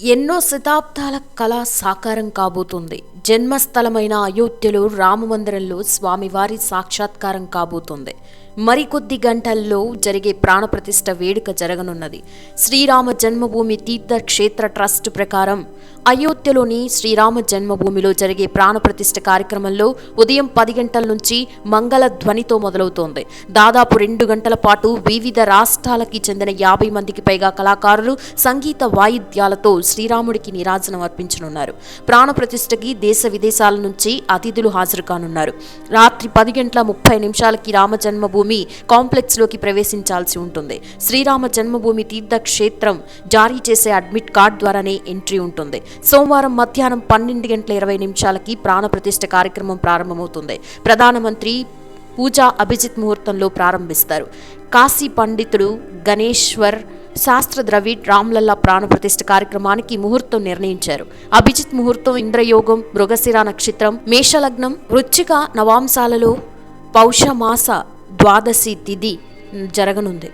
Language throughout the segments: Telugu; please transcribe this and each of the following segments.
ఎన్నో శతాబ్దాల కళ సాకారం కాబోతుంది. జన్మస్థలమైన అయోధ్యలో రామమందిరంలో స్వామివారి సాక్షాత్కారం కాబోతుంది. మరికొద్ది గంటల్లో జరిగే ప్రాణప్రతిష్ఠ వేడుక జరగనున్నది. శ్రీరామ జన్మభూమి తీర్థక్షేత్ర ట్రస్ట్ ప్రకారం అయోధ్యలోని శ్రీరామ జన్మభూమిలో జరిగే ప్రాణప్రతిష్ఠ కార్యక్రమంలో ఉదయం పది గంటల నుంచి మంగళ ధ్వనితో మొదలవుతోంది. దాదాపు రెండు గంటల పాటు వివిధ రాష్ట్రాలకి చెందిన యాభై మందికి పైగా కళాకారులు సంగీత వాయిద్యాలతో శ్రీరాముడికి నిరాజనం అర్పించనున్నారు. ప్రాణప్రతిష్ఠకి దేశ విదేశాల నుంచి అతిథులు హాజరు కానున్నారు. రాత్రి పది గంటల ముప్పై నిమిషాలకి రామ జన్మభూమి కాంప్లెక్స్లోకి ప్రవేశించాల్సి ఉంటుంది. శ్రీరామ జన్మభూమి తీర్థక్షేత్రం జారీ చేసే అడ్మిట్ కార్డ్ ద్వారానే ఎంట్రీ ఉంటుంది. సోమవారం మధ్యాహ్నం పన్నెండు గంటల ఇరవై నిమిషాలకి ప్రాణప్రతిష్ఠ కార్యక్రమం ప్రారంభమవుతుంది. ప్రధానమంత్రి పూజా అభిజిత్ ముహూర్తంలో ప్రారంభిస్తారు. కాశీ పండితుడు గణేశ్వర్ శాస్త్ర ద్రవిడ్ రామ్లల్లా ప్రాణప్రతిష్ఠ కార్యక్రమానికి ముహూర్తం నిర్ణయించారు. అభిజిత్ ముహూర్తం ఇంద్రయోగం మృగశిర నక్షత్రం మేషలగ్నం వృచ్చిక నవాంశాలలో పౌషమాస ద్వాదశి తిథి జరగనుంది.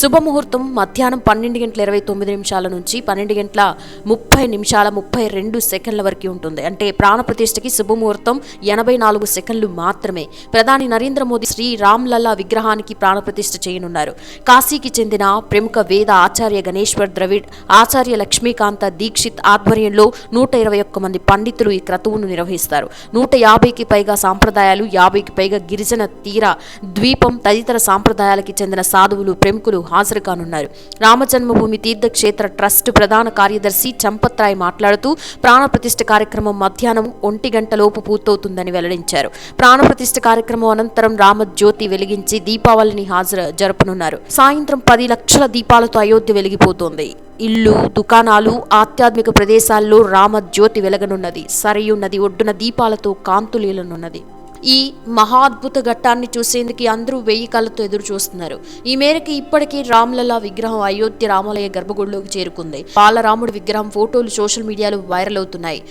శుభముహూర్తం మధ్యాహ్నం పన్నెండు గంటల ఇరవై తొమ్మిది నిమిషాల నుంచి పన్నెండు గంటల ముప్పై నిమిషాల ముప్పై రెండు సెకండ్ల వరకు ఉంటుంది. అంటే ప్రాణప్రతిష్ఠకి శుభముహూర్తం ఎనభై నాలుగు సెకండ్లు మాత్రమే. ప్రధాని నరేంద్ర మోదీ శ్రీ రామ్లల్లా విగ్రహానికి ప్రాణప్రతిష్ఠ చేయనున్నారు. కాశీకి చెందిన ప్రముఖ వేద ఆచార్య గణేశ్వర్ ద్రవిడ్ ఆచార్య లక్ష్మీకాంత దీక్షిత్ ఆధ్వర్యంలో నూట ఇరవై ఒక్క మంది పండితులు ఈ క్రతువును నిర్వహిస్తారు. నూట యాభైకి పైగా సాంప్రదాయాలు యాభైకి పైగా గిరిజన తీర ద్వీపం తదితర సాంప్రదాయాలకి చెందిన సాధువులు ప్రముఖులు హాజరు కానున్నారు రామజన్మభూమి తీర్థక్షేత్ర ట్రస్ట్ ప్రధాన కార్యదర్శి చంపత్రాయ్ మాట్లాడుతూ ప్రాణప్రతిష్ఠ కార్యక్రమం మధ్యాహ్నం ఒంటి గంటలోపు పూర్తవుతుందని వెల్లడించారు. ప్రాణప్రతిష్ఠ కార్యక్రమం అనంతరం రామజ్యోతి వెలిగించి దీపావళిని హాజరు జరుపనున్నారు. సాయంత్రం పది లక్షల దీపాలతో అయోధ్య వెలిగిపోతోంది. ఇల్లు దుకాణాలు ఆధ్యాత్మిక ప్రదేశాల్లో రామజ్యోతి వెలగనున్నది. సరయు నది ఒడ్డున దీపాలతో కాంతులీలనున్నది. ఈ మహాద్భుత ఘట్టాన్ని చూసేందుకు అందరూ వెయ్యి కళ్ళతో ఎదురు చూస్తున్నారు. ఈ మేరకు ఇప్పటికీ రామ్లలా విగ్రహం అయోధ్య రామాలయ గర్భగుడిలోకి చేరుకుంది. బాలరాముడి విగ్రహం ఫోటోలు సోషల్ మీడియాలో వైరల్ అవుతున్నాయి.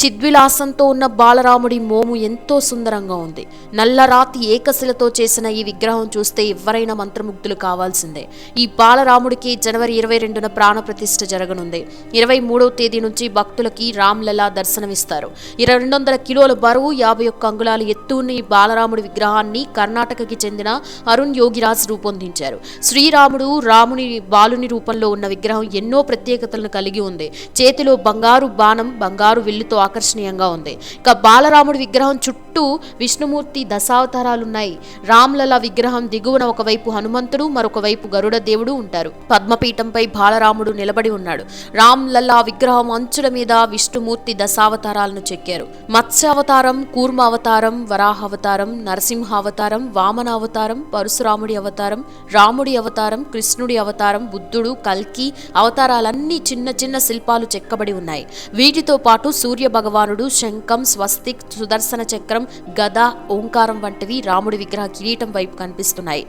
చిద్విలాసంతో ఉన్న బాలరాముడి మోము ఎంతో సుందరంగా ఉంది. నల్లరాతి ఏకశిలతో చేసిన ఈ విగ్రహం చూస్తే ఎవరైనా మంత్రముగ్ధులు కావాల్సిందే. ఈ బాలరాముడికి జనవరి ఇరవై రెండున ప్రాణప్రతిష్ఠ జరగనుంది. ఇరవై మూడవ తేదీ నుంచి భక్తులకి రామ్లలా దర్శనమిస్తారు. ఇరవై రెండు వందల కిలోల బరువు యాభై ఒక్క అంగుళాల ఎత్తు ఉన్న ఈ బాలరాముడి విగ్రహాన్ని కర్ణాటకకి చెందిన అరుణ్ యోగిరాజ్ రూపొందించారు. శ్రీరాముడు రాముని బాలుని రూపంలో ఉన్న విగ్రహం ఎన్నో ప్రత్యేకతలను కలిగి ఉంది. చేతిలో బంగారు బాణం బంగారు విల్లుతో ఆకర్షణీయంగా ఉంది. ఇక బాలరాముడి విగ్రహం చుట్టూ విష్ణుమూర్తి దశావతారాలున్నాయి. రామ్లల విగ్రహం దిగువన ఒకవైపు హనుమంతుడు మరొక వైపు గరుడ దేవుడు ఉంటారు. పద్మపీఠంపై బాలరాముడు నిలబడి ఉన్నాడు. రామ్లల్లా విగ్రహం అంచుల మీద విష్ణుమూర్తి దశావతారాలను చెక్కారు. మత్స్యావతారం కూర్మ అవతారం వరాహావతారం నరసింహావతారం వామన అవతారం పరశురాముడి అవతారం రాముడి అవతారం కృష్ణుడి అవతారం బుద్ధుడు కల్కి అవతారాలన్నీ చిన్న చిన్న శిల్పాలు చెక్కబడి ఉన్నాయి. వీటితో పాటు సూర్య భగవానుడు శంఖం స్వస్తిక్ సుదర్శన చక్రం గద ఓంకారం వంటివి రాముడి విగ్రహ కిరీటం వైపు కనిపిస్తున్నాయి.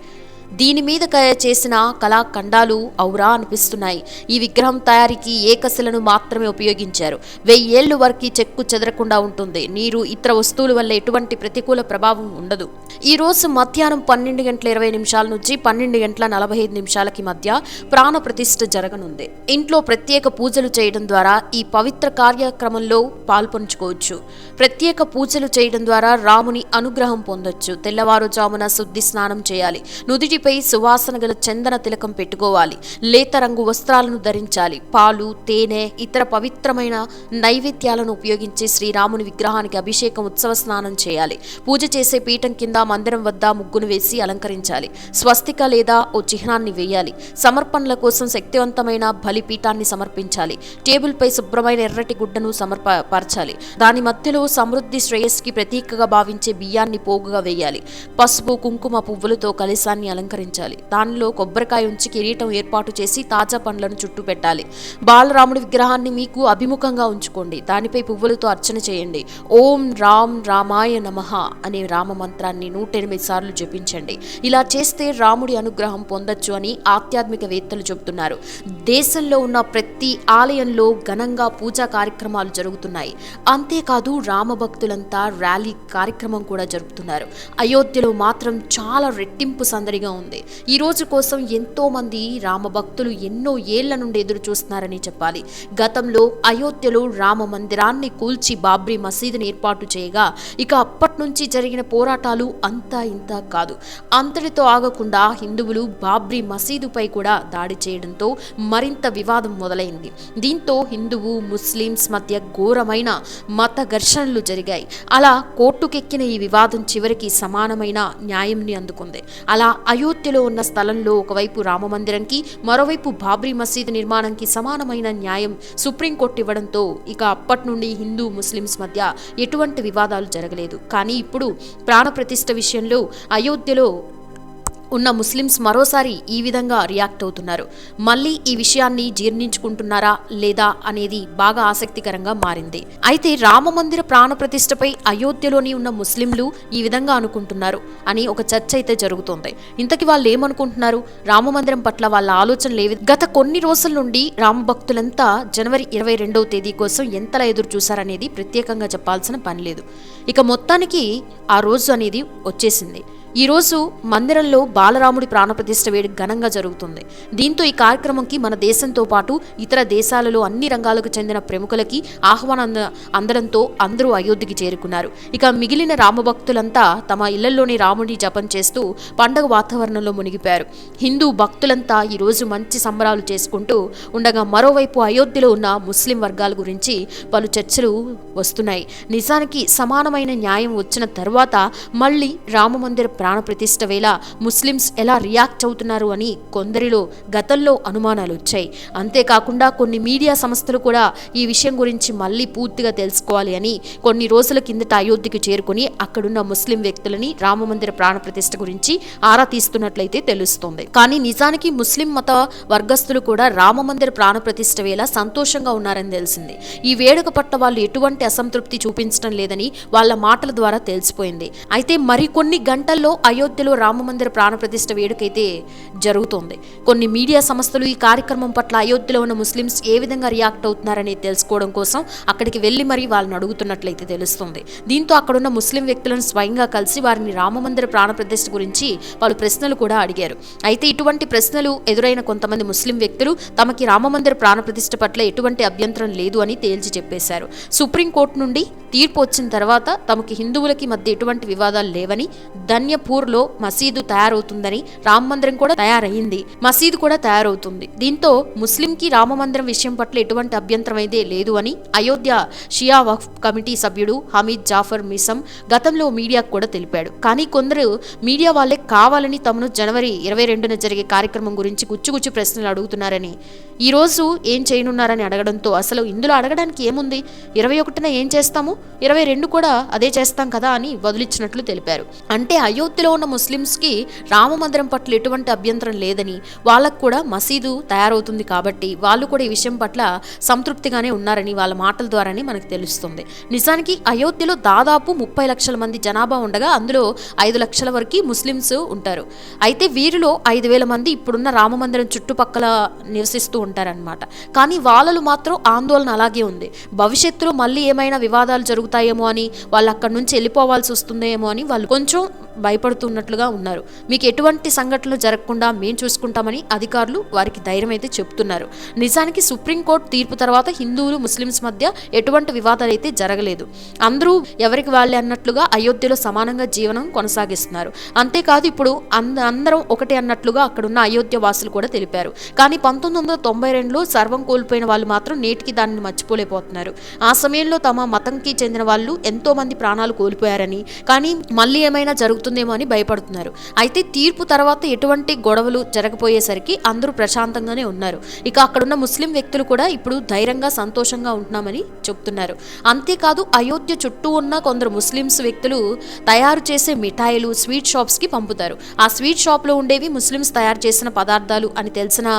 దీని మీద చేసిన కళాఖండాలు ఔరా అనిపిస్తున్నాయి. ఈ విగ్రహం తయారీకి ఏకశిలను మాత్రమే ఉపయోగించారు. వెయ్యేళ్ళు వరకు చెక్కు చెదరకుండా ఉంటుంది. నీరు ఇతర వస్తువుల వల్ల ఎటువంటి ప్రతికూల ప్రభావం ఉండదు. ఈ రోజు మధ్యాహ్నం పన్నెండు గంటల ఇరవై నిమిషాల నుంచి పన్నెండు గంటల నలభై ఐదు నిమిషాలకి మధ్య ప్రాణ ప్రతిష్ఠ జరగనుంది. ఇంట్లో ప్రత్యేక పూజలు చేయడం ద్వారా ఈ పవిత్ర కార్యక్రమంలో పాల్పంచుకోవచ్చు. ప్రత్యేక పూజలు చేయడం ద్వారా రాముని అనుగ్రహం పొందొచ్చు. తెల్లవారుజామున శుద్ధి స్నానం చేయాలి. నుదిటిపై సువాసన గల చందన తిలకం పెట్టుకోవాలి. లేత రంగు వస్త్రాలను ధరించాలి. పాలు తేనె ఇతర పవిత్రమైన నైవేద్యాలను ఉపయోగించి శ్రీరాముని విగ్రహానికి అభిషేకం ఉత్సవ స్నానం చేయాలి. పూజ చేసే పీఠం కింద మందిరం వద్ద ముగ్గును వేసి అలంకరించాలి. స్వస్తిక లేదా ఓ చిహ్నాన్ని వేయాలి. సమర్పణల కోసం శక్తివంతమైన బలిపీఠాన్ని సమర్పించాలి. టేబుల్పై శుభ్రమైన ఎర్రటి గుడ్డను సమర్పపరచాలి. దాని మధ్యలో సమృద్ధి శ్రేయస్కి ప్రతీకగా భావించే బియ్యాన్ని పోగుగా వేయాలి. పసుపు కుంకుమ పువ్వులతో కలశాన్ని అలంకరించాలి అలంకరించాలి. దానిలో కొబ్బరికాయ ఉంచి కిరీటం ఏర్పాటు చేసి తాజా పండ్లను చుట్టూ పెట్టాలి. బాలరాముడి విగ్రహాన్ని మీకు అభిముఖంగా ఉంచుకోండి. దానిపై పువ్వులతో అర్చన చేయండి. ఓం రామ్ రామాయ నమః అనే రామ మంత్రాన్ని నూట ఎనిమిది సార్లు జపించండి. ఇలా చేస్తే రాముడి అనుగ్రహం పొందొచ్చు అని ఆధ్యాత్మికవేత్తలు చెబుతున్నారు. దేశంలో ఉన్న ప్రతి ఆలయంలో ఘనంగా పూజా కార్యక్రమాలు జరుగుతున్నాయి. అంతేకాదు రామభక్తులంతా ర్యాలీ కార్యక్రమం కూడా జరుపుతున్నారు. అయోధ్యలో మాత్రం చాలా రెట్టింపు సందడిగా ఉంది. ఈ రోజు కోసం ఎంతో మంది రామ భక్తులు ఎన్నో ఏళ్ళ నుండి ఎదురు చూస్తున్నారని చెప్పాలి. గతంలో అయోధ్యలో రామ మందిరాన్ని కూల్చి బాబ్రీ మసీదుని ఏర్పాటు చేయగా ఇక అప్పటి నుంచి జరిగిన పోరాటాలు అంతా ఇంత కాదు. అంతటితో ఆగకుండా హిందువులు బాబ్రీ మసీదుపై కూడా దాడి చేయడంతో మరింత వివాదం మొదలైంది. దీంతో హిందువు ముస్లిమ్స్ మధ్య ఘోరమైన మత ఘర్షణలు జరిగాయి. అలా కోర్టుకెక్కిన ఈ వివాదం చివరికి సమానమైన న్యాయంని అందుకుంది. అలా అయోధ్యలో ఉన్న స్థలంలో ఒకవైపు రామమందిరంకి మరోవైపు బాబ్రీ మసీదు నిర్మాణంకి సమానమైన న్యాయం సుప్రీంకోర్టు ఇవ్వడంతో ఇక అప్పటి నుండి హిందూ ముస్లిమ్స్ మధ్య ఎటువంటి వివాదాలు జరగలేదు. కానీ ఇప్పుడు ప్రాణప్రతిష్ఠ విషయంలో అయోధ్యలో ఉన్న ముస్లిమ్స్ మరోసారి ఈ విధంగా రియాక్ట్ అవుతున్నారు. మళ్ళీ ఈ విషయాన్ని జీర్ణించుకుంటున్నారా లేదా అనేది బాగా ఆసక్తికరంగా మారింది. అయితే రామమందిర ప్రాణప్రతిష్టపై అయోధ్యలోని ఉన్న ముస్లింలు ఈ విధంగా అనుకుంటున్నారు అని ఒక చర్చ అయితే జరుగుతోంది. ఇంతకి వాళ్ళు ఏమనుకుంటున్నారు? రామ మందిరం పట్ల వాళ్ళ ఆలోచనలు ఏవి గత కొన్ని రోజుల నుండి రామ భక్తులంతా జనవరి ఇరవై రెండవ తేదీ కోసం ఎంతలా ఎదురు చూశారనేది ప్రత్యేకంగా చెప్పాల్సిన పని లేదు. ఇక మొత్తానికి ఆ రోజు అనేది వచ్చేసింది. ఈరోజు మందిరంలో బాలరాముడి ప్రాణప్రతిష్ఠ వేడి ఘనంగా జరుగుతుంది. దీంతో ఈ కార్యక్రమంకి మన దేశంతో పాటు ఇతర దేశాలలో అన్ని రంగాలకు చెందిన ప్రముఖులకి ఆహ్వానం అందడంతో అందరూ అయోధ్యకి చేరుకున్నారు. ఇక మిగిలిన రామభక్తులంతా తమ ఇళ్ళలోని రాముడి జపం చేస్తూ పండగ వాతావరణంలో మునిగిపోయారు. హిందూ భక్తులంతా ఈరోజు మంచి సంబరాలు చేసుకుంటూ ఉండగా మరోవైపు అయోధ్యలో ఉన్న ముస్లిం వర్గాల గురించి పలు చర్చలు వస్తున్నాయి. నిజానికి సమానమైన న్యాయం వచ్చిన తర్వాత మళ్ళీ రామమందిర ప్రాణప్రతిష్ఠ వేళ ముస్లిమ్స్ ఎలా రియాక్ట్ అవుతున్నారు అని కొందరిలో గతంలో అనుమానాలు వచ్చాయి అంతేకాకుండా కొన్ని మీడియా సంస్థలు కూడా ఈ విషయం గురించి మళ్ళీ పూర్తిగా తెలుసుకోవాలి అని కొన్ని రోజుల కిందట అయోధ్యకు చేరుకుని అక్కడున్న ముస్లిం వ్యక్తులని రామమందిర ప్రాణప్రతిష్ఠ గురించి ఆరా తీస్తున్నట్లయితే తెలుస్తోంది. కానీ నిజానికి ముస్లిం మత వర్గస్తులు కూడా రామమందిర ప్రాణప్రతిష్ఠ వేళ సంతోషంగా ఉన్నారని తెలిసింది. ఈ వేడుక పట్ల వాళ్ళు ఎటువంటి అసంతృప్తి చూపించడం లేదని వాళ్ళ మాటల ద్వారా తెలిసిపోయింది. అయితే మరికొన్ని గంటల్లో అయోధ్యలో రామమందిర ప్రాణప్రతిష్ఠ వేడుకైతే జరుగుతోంది. కొన్ని మీడియా సంస్థలు ఈ కార్యక్రమం పట్ల అయోధ్యలో ఉన్న ముస్లిమ్స్ ఏ విధంగా రియాక్ట్ అవుతున్నారని తెలుసుకోవడం కోసం అక్కడికి వెళ్ళి మరీ వాళ్ళని అడుగుతున్నట్లయితే తెలుస్తుంది. దీంతో అక్కడున్న ముస్లిం వ్యక్తులను స్వయంగా కలిసి వారిని రామమందిర ప్రాణప్రతిష్ఠ గురించి పలు ప్రశ్నలు కూడా అడిగారు. అయితే ఇటువంటి ప్రశ్నలు ఎదురైన కొంతమంది ముస్లిం వ్యక్తులు తమకి రామమందిర ప్రాణప్రతిష్ఠ పట్ల ఎటువంటి అభ్యంతరం లేదు అని తేల్చి చెప్పేశారు. సుప్రీంకోర్టు నుండి తీర్పు వచ్చిన తర్వాత తమకి హిందువులకి మధ్య ఎటువంటి వివాదాలు లేవని ధన్య పూర్లో మసీదు తయారవుతుందని రామ మందిరం కూడా తయారయ్యింది. మసీదు కూడా తయారవుతుంది. దీంతో ముస్లింకి రామ మందిరం విషయం పట్ల ఎటువంటి అభ్యంతరం అయితే లేదు అని అయోధ్య షియా వక్ఫ్ కమిటీ సభ్యుడు హమీద్ జాఫర్ మిసం గతంలో మీడియాకు కూడా తెలిపాడు. కానీ కొందరు మీడియా వాళ్ళే కావాలని తమను జనవరి ఇరవై రెండున జరిగే కార్యక్రమం గురించి గుచ్చుగుచ్చు ప్రశ్నలు అడుగుతున్నారని ఈ రోజు ఏం చేయనున్నారని అడగడంతో అసలు ఇందులో అడగడానికి ఏముంది? ఇరవై ఒకటిన ఏం చేస్తాము? ఇరవై రెండు కూడా అదే చేస్తాం కదా అని వదిలిచ్చినట్లు తెలిపారు. అంటే అయోధ్యలో ఉన్న ముస్లిమ్స్కి రామ మందిరం పట్ల ఎటువంటి అభ్యంతరం లేదని వాళ్ళకు కూడా మసీదు తయారవుతుంది కాబట్టి వాళ్ళు కూడా ఈ విషయం పట్ల సంతృప్తిగానే ఉన్నారని వాళ్ళ మాటల ద్వారానే మనకు తెలుస్తుంది. నిజానికి అయోధ్యలో దాదాపు ముప్పై లక్షల మంది జనాభా ఉండగా అందులో ఐదు లక్షల వరకు ముస్లిమ్స్ ఉంటారు. అయితే వీరిలో ఐదు వేల మంది ఇప్పుడున్న రామ మందిరం చుట్టుపక్కల నివసిస్తూ ఉంటారనమాట కానీ వాళ్ళలు మాత్రం ఆందోళన అలాగే ఉంది. భవిష్యత్తులో మళ్ళీ ఏమైనా వివాదాలు జరుగుతాయేమో అని వాళ్ళు అక్కడి నుంచి వెళ్ళిపోవాల్సి వస్తుందేమో అని వాళ్ళు కొంచెం భయపడుతున్నట్లుగా ఉన్నారు. మీకు ఎటువంటి సంఘటనలు జరగకుండా మేము చూసుకుంటామని అధికారులు వారికి ధైర్యం అయితే చెప్తున్నారు. నిజానికి సుప్రీంకోర్టు తీర్పు తర్వాత హిందువులు ముస్లిమ్స్ మధ్య ఎటువంటి వివాదాలు అయితే జరగలేదు. అందరూ ఎవరికి వాళ్ళే అన్నట్లుగా అయోధ్యలో సమానంగా జీవనం కొనసాగిస్తున్నారు. అంతేకాదు ఇప్పుడు అంద అందరం ఒకటే అన్నట్లుగా అక్కడున్న అయోధ్య వాసులు కూడా తెలిపారు. కానీ పంతొమ్మిది వందల తొంభై రెండులో సర్వం కోల్పోయిన వాళ్ళు మాత్రం నేటికి దానిని మర్చిపోలేకపోతున్నారు. ఆ సమయంలో తమ మతంకి చెందిన వాళ్ళు ఎంతో మంది ప్రాణాలు కోల్పోయారని కానీ మళ్ళీ ఏమైనా జరుగుతుందేమో అని భయపడుతున్నారు. అయితే తీర్పు తర్వాత ఎటువంటి గొడవలు జరగపోయేసరికి అందరూ ప్రశాంతంగానే ఉన్నారు. ఇక అక్కడున్న ముస్లిం వ్యక్తులు కూడా ఇప్పుడు ధైర్యంగా సంతోషంగా ఉంటున్నామని చెప్తున్నారు. అంతేకాదు అయోధ్య చుట్టూ ఉన్న కొందరు ముస్లిమ్స్ వ్యక్తులు తయారు చేసే మిఠాయిలు స్వీట్ షాప్స్కి పంపుతారు. ఆ స్వీట్ షాప్లో ఉండేవి ముస్లిమ్స్ తయారు చేసిన పదార్థాలు అని తెలిసిన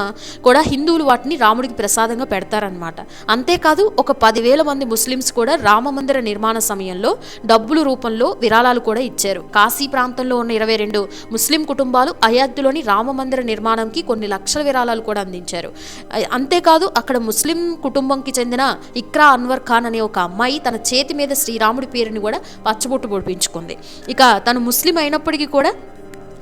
కూడా హిందువులు వాటిని రాముడికి ప్రసాదంగా పెడతారనమాట అంతేకాదు ఒక పదివేల మంది ముస్లిమ్స్ కూడా రామ మందిర నిర్మాణ సమయంలో డబ్బుల రూపంలో విరాళాలు కూడా ఇచ్చారు. కాశీ ప్రాంతంలో ఉన్న ఇరవై రెండు ముస్లిం కుటుంబాలు అయోధ్యలోని రామ మందిర నిర్మాణంకి కొన్ని లక్షల విరాళాలు కూడా అందించారు. అంతేకాదు అక్కడ ముస్లిం కుటుంబంకి చెందిన ఇక్రా అన్వర్ ఖాన్ అనే ఒక అమ్మాయి తన చేతి మీద శ్రీరాముడి పేరుని కూడా పచ్చబొట్టు పొడిపించుకుంది. ఇక తను ముస్లిం అయినప్పటికీ కూడా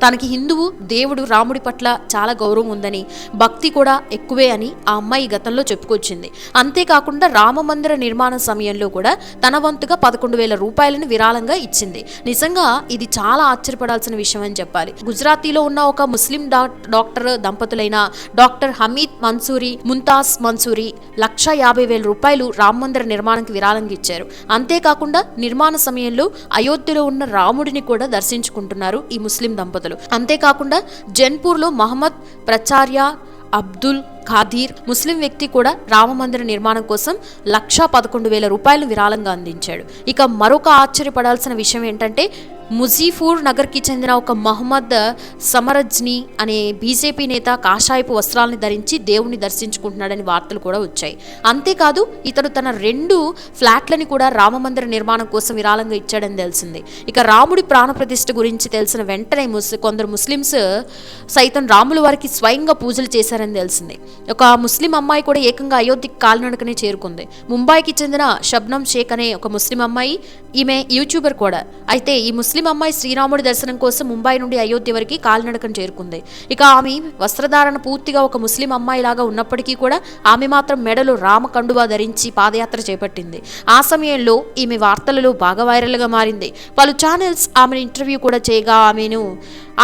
తనకి హిందువు దేవుడు రాముడి పట్ల చాలా గౌరవం ఉందని భక్తి కూడా ఎక్కువే అని ఆ అమ్మాయి గతంలో చెప్పుకొచ్చింది. అంతేకాకుండా రామ మందిర నిర్మాణ సమయంలో కూడా తన వంతుగా పదకొండు వేల రూపాయలను విరాళంగా ఇచ్చింది. నిజంగా ఇది చాలా ఆశ్చర్యపడాల్సిన విషయం అని చెప్పాలి. గుజరాతీలో ఉన్న ఒక ముస్లిం డాక్టర్ దంపతులైన డాక్టర్ హమీద్ మన్సూరి ముంతాజ్ మన్సూరి లక్ష యాభై వేల రూపాయలు రామ మందిర నిర్మాణానికి విరాళంగా ఇచ్చారు. అంతేకాకుండా నిర్మాణ సమయంలో అయోధ్యలో ఉన్న రాముడిని కూడా దర్శించుకుంటున్నారు ఈ ముస్లిం దంపతులు. అంతేకాకుండా జన్పూర్లో మహమ్మద్ ప్రచార్య అబ్దుల్ ఖాదీర్ ముస్లిం వ్యక్తి కూడా రామ మందిర నిర్మాణం కోసం లక్షా పదకొండు వేల రూపాయలు విరాళంగా అందించాడు. ఇక మరొక ఆశ్చర్యపడాల్సిన విషయం ఏంటంటే ముజీఫూర్ నగర్కి చెందిన ఒక మహమ్మద్ సమరజ్ని అనే బీజేపీ నేత కాషాయపు వస్త్రాలను ధరించి దేవుణ్ణి దర్శించుకుంటున్నాడని వార్తలు కూడా వచ్చాయి. అంతేకాదు ఇతడు తన రెండు ఫ్లాట్లని కూడా రామ మందిర నిర్మాణం కోసం విరాళంగా ఇచ్చాడని తెలిసింది. ఇక రాముడి ప్రాణప్రతిష్ఠ గురించి తెలిసిన వెంటనే ముస్ కొందరు ముస్లిమ్స్ సైతం రాముల వారికి స్వయంగా పూజలు చేశారని తెలిసింది. ఒక ముస్లిం అమ్మాయి కూడా ఏకంగా అయోధ్యకి కాలినడకనే చేరుకుంది. ముంబైకి చెందిన షబ్నం షేక్ అనే ఒక ముస్లిం అమ్మాయి ఈమె యూట్యూబర్ కూడా. అయితే ఈ ముస్లిం అమ్మాయి శ్రీరాముడి దర్శనం కోసం ముంబై నుండి అయోధ్య వరకు కాలినడకను చేరుకుంది. ఇక ఆమె వస్త్రధారణ పూర్తిగా ఒక ముస్లిం అమ్మాయి లాగా ఉన్నప్పటికీ కూడా ఆమె మాత్రం మెడలో రామ కండువా ధరించి పాదయాత్ర చేపట్టింది. ఆ సమయంలో ఈమె వార్తలలో బాగా వైరల్గా మారింది. పలు ఛానల్స్ ఆమెను ఇంటర్వ్యూ కూడా చేయగా ఆమెను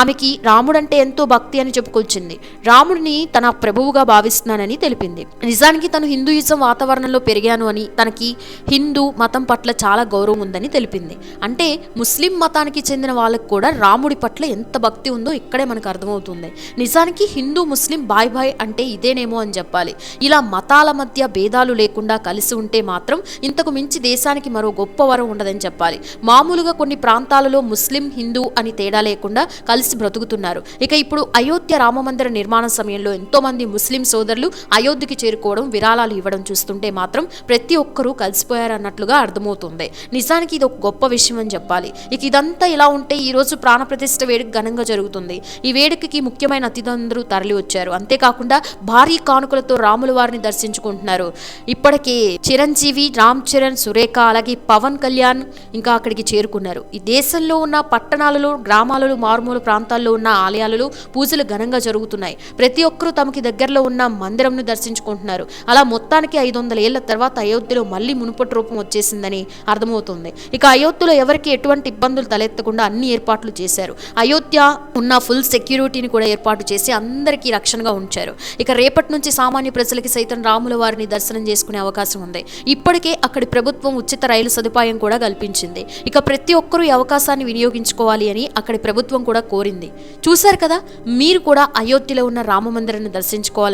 ఆమెకి రాముడంటే ఎంతో భక్తి అని చెప్పుకొచ్చింది. రాముడిని తన ప్రభువుగా భావిస్తున్నానని తెలిపింది. నిజానికి తను హిందూయిజం వాతావరణంలో పెరిగాను అని తనకి హిందూ మతం పట్ల చాలా గౌరవం ఉందని తెలిపింది. అంటే ముస్లిం మతానికి చెందిన వాళ్ళకు కూడా రాముడి పట్ల ఎంత భక్తి ఉందో ఇక్కడే మనకు అర్థమవుతుంది. నిజానికి హిందూ ముస్లిం బాయ్ బాయ్ అంటే ఇదేనేమో అని చెప్పాలి. ఇలా మతాల మధ్య భేదాలు లేకుండా కలిసి ఉంటే మాత్రం ఇంతకు మించి దేశానికి మరో గొప్ప వరం ఉండదని చెప్పాలి. మామూలుగా కొన్ని ప్రాంతాలలో ముస్లిం హిందూ అని తేడా లేకుండా కలిసి బ్రతుకుతున్నారు. ఇక ఇప్పుడు అయోధ్య రామమందిర నిర్మాణ సమయంలో ఎంతో మంది ముస్లిమ్స్ సోదరులు అయోధ్యకి చేరుకోవడం విరాళాలు ఇవ్వడం చూస్తుంటే మాత్రం ప్రతి ఒక్కరూ కలిసిపోయారన్నట్లుగా అర్థమవుతుంది. నిజానికి ఇది ఒక గొప్ప విషయం అని చెప్పాలి. ఇక ఇదంతా ఇలా ఉంటే ఈరోజు ప్రాణప్రతిష్ఠ వేడుక ఘనంగా జరుగుతుంది. ఈ వేడుకకి ముఖ్యమైన అతిథులందరూ తరలి వచ్చారు అంతేకాకుండా భారీ కానుకలతో రాముల వారిని దర్శించుకుంటున్నారు. ఇప్పటికే చిరంజీవి రామ్ చరణ్ సురేఖ అలాగే పవన్ కళ్యాణ్ ఇంకా అక్కడికి చేరుకున్నారు. ఈ దేశంలో ఉన్న పట్టణాలలో గ్రామాలలో మారుమూల ప్రాంతాల్లో ఉన్న ఆలయాలలో పూజలు ఘనంగా జరుగుతున్నాయి. ప్రతి ఒక్కరూ తమకి దగ్గరలో ఉన్న మందిరంను దర్శించుకుంటున్నారు. అలా మొత్తానికి ఐదు వందల ఏళ్ళ తర్వాత అయోధ్యలో మళ్ళీ మునుపటి రూపం వచ్చేసిందని అర్థమవుతుంది. ఇక అయోధ్యలో ఎవరికి ఎటువంటి ఇబ్బందులు తలెత్తకుండా అన్ని ఏర్పాట్లు చేశారు. అయోధ్య ఉన్న ఫుల్ సెక్యూరిటీని కూడా ఏర్పాటు చేసి అందరికీ రక్షణగా ఉంచారు. ఇక రేపటి నుంచి సామాన్య ప్రజలకి సైతం రాముల వారిని దర్శనం చేసుకునే అవకాశం ఉంది. ఇప్పటికే అక్కడి ప్రభుత్వం ఉచిత రైలు సదుపాయం కూడా కల్పించింది. ఇక ప్రతి ఒక్కరూ ఈ అవకాశాన్ని వినియోగించుకోవాలి అని అక్కడి ప్రభుత్వం కూడా కోరింది. చూశారు కదా? మీరు కూడా అయోధ్యలో ఉన్న రామ మందిరాన్ని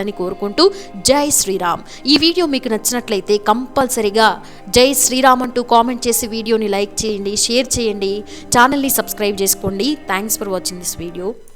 ఉండాలని కోరుకుంటూ జై శ్రీరామ్. ఈ వీడియో మీకు నచ్చినట్లయితే కంపల్సరిగా జై శ్రీరామ్ అంటూ కామెంట్ చేసి వీడియోని లైక్ చేయండి షేర్ చేయండి ఛానల్ని సబ్స్క్రైబ్ చేసుకోండి. Thanks for watching this video